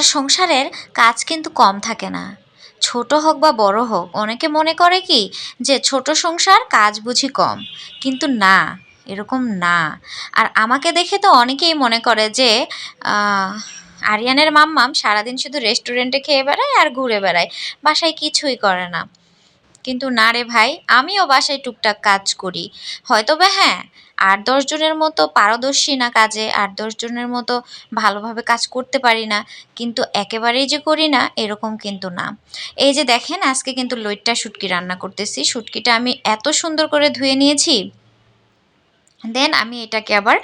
একটা সংসারের কাজ কিন্তু কম থাকে না। ছোট হোক বা বড় হোক, অনেকে মনে করে কি যে ছোট সংসার কাজ বুঝি কম। কিন্তু না, এরকম না। আর আমাকে দেখে তো অনেকেই মনে করে যে আরিয়ানের মাম্মাম সারাদিন শুধু রেস্টুরেন্টে খেয়ে বেড়ায় আর ঘুরে বেড়ায়। বাসায় কিছুই করে না। কিন্তু না রে ভাই, আমিও বাসায় টুকটাক কাজ করি। হয়তো বা হ্যাঁ আট দশ জনের মতো পারদর্শী না কাজে, আট দশ জনের মতো ভালোভাবে কাজ করতে পারি না, কিন্তু একেবারেই যে করি না, এরকম কিন্তু না। এই যে দেখেন, আজকে কিন্তু লইট্টা শুটকি রান্না করতেছি। শুটকিটা আমি এত সুন্দর করে ধুয়ে নিয়েছি। দেন আমি এটাকে আবার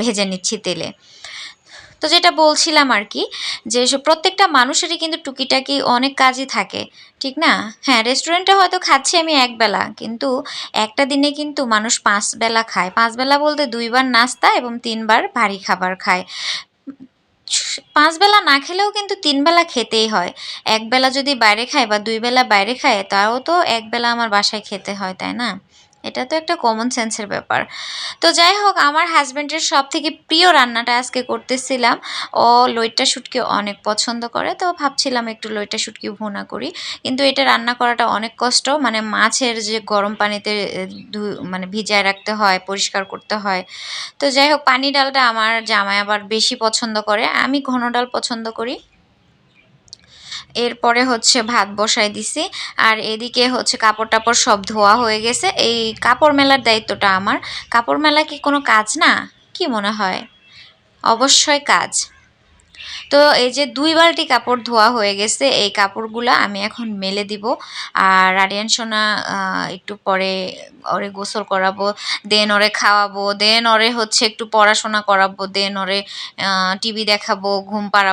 ভেজে নিচ্ছি তেলে। তো যেটা বলছিলাম আর কি, যে প্রত্যেকটা মানুষেরই কিন্তু টুকিটাকি অনেক কাজই থাকে, ঠিক না? হ্যাঁ রেস্টুরেন্টে হয়তো খাচ্ছি আমি একবেলা কিন্তু একটা দিনে কিন্তু মানুষ পাঁচ বেলা খায়। পাঁচ বেলা বলতে দুইবার নাস্তা এবং তিনবার ভারী খাবার খায়। পাঁচ বেলা না খেলেও কিন্তু তিন বেলা খেতেই হয়। এক বেলা যদি বাইরে খায় বা দুই বেলা বাইরে খায়, তাও তো এক বেলা আমার বাসায় খেতে হয়, তাই না? এটা তো একটা কমন সেন্সের ব্যাপার। তো যাই হোক, আমার হাজব্যান্ডের সব থেকে প্রিয় রান্নাটা আজকে করতেছিলাম। ও লইট্টা শুটকি অনেক পছন্দ করে, তো ভাবছিলাম একটু লইট্টা শুটকি ভুনা করি। কিন্তু এটা রান্না করাটা অনেক কষ্ট মানে মাছের যে গরম পানিতে মানে ভিজায় রাখতে হয়, পরিষ্কার করতে হয়। তো যাই হোক, পানি ডালটা আমার জামাই আবার বেশি পছন্দ করে। আমি ঘন ডাল পছন্দ করি। এরপরে হচ্ছে ভাত বসাই দিছি। আর এদিকে হচ্ছে কাপড় টাপড় সব ধোয়া হয়ে গেছে। এই কাপড় মেলার দায়িত্বটা আমার। কাপড় মেলা কি কোনো কাজ না? কি মনে হয়? অবশ্যই কাজ। তো এই যে দুই বালতি কাপড় ধোয়া হয়ে গেছে, এই কাপড়গুলা আমি এখন মেলে দিব। আর আরিয়ান সোনা একটু পরে ওরে গোসল করাবো, দেন ওরে খাওয়াবো, দেন ওরে হচ্ছে একটু পড়াশোনা করাবো, দেন ওরে টিভি দেখাবো, ঘুম পাড়াবো।